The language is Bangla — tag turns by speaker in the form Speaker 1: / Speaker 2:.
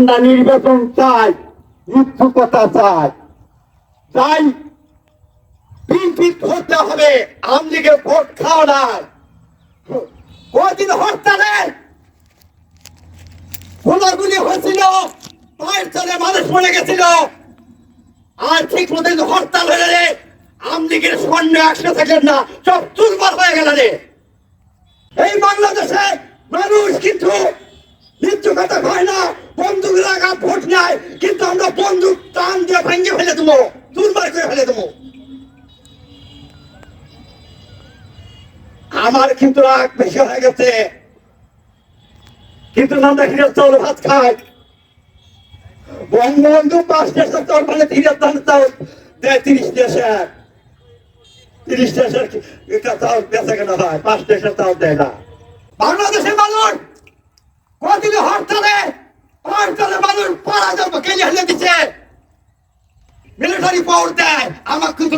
Speaker 1: আমরা নির্বাচন চাই কথা চাই। তাই ধরতে হবে আমদিকে ভোট খাও না কদিন হরতালে গোলাগুলি হয়েছিল, পায়ের চলে মানুষ মরে গেছিল। আর ঠিক মতো হরতাল হয়ে রে আমদিকের স্বর্ণ একশো থাকলেন না, সব দুর্বল হয়ে গেল রে। এই বাংলাদেশে মানুষ কিন্তু মৃত্যু কথা হয় না। কিন্তু আমরা বন্দুক টান দিয়ে ভেঙে ফেলে দেবো দুর্বার করে ফেলে দেবো। আমার কিন্তু রাগ বেশি হয়ে গেছে। কিন্তু আমরা হিরে চাউল ভাত খাই বঙ্গবন্ধু পাঁচ দেশের চাউল মানে চাউল দেয় তিরিশ দেশের। তিরিশ দেশের চাউল হয়, পাঁচ দেশের চাউল দেয় না। বাংলাদেশের মানুষ কদিন হরতালে হরতালে মানুষ কেলে হেলে দিচ্ছে মিলিটারি পাওয়ার দেয়। আমার কিন্তু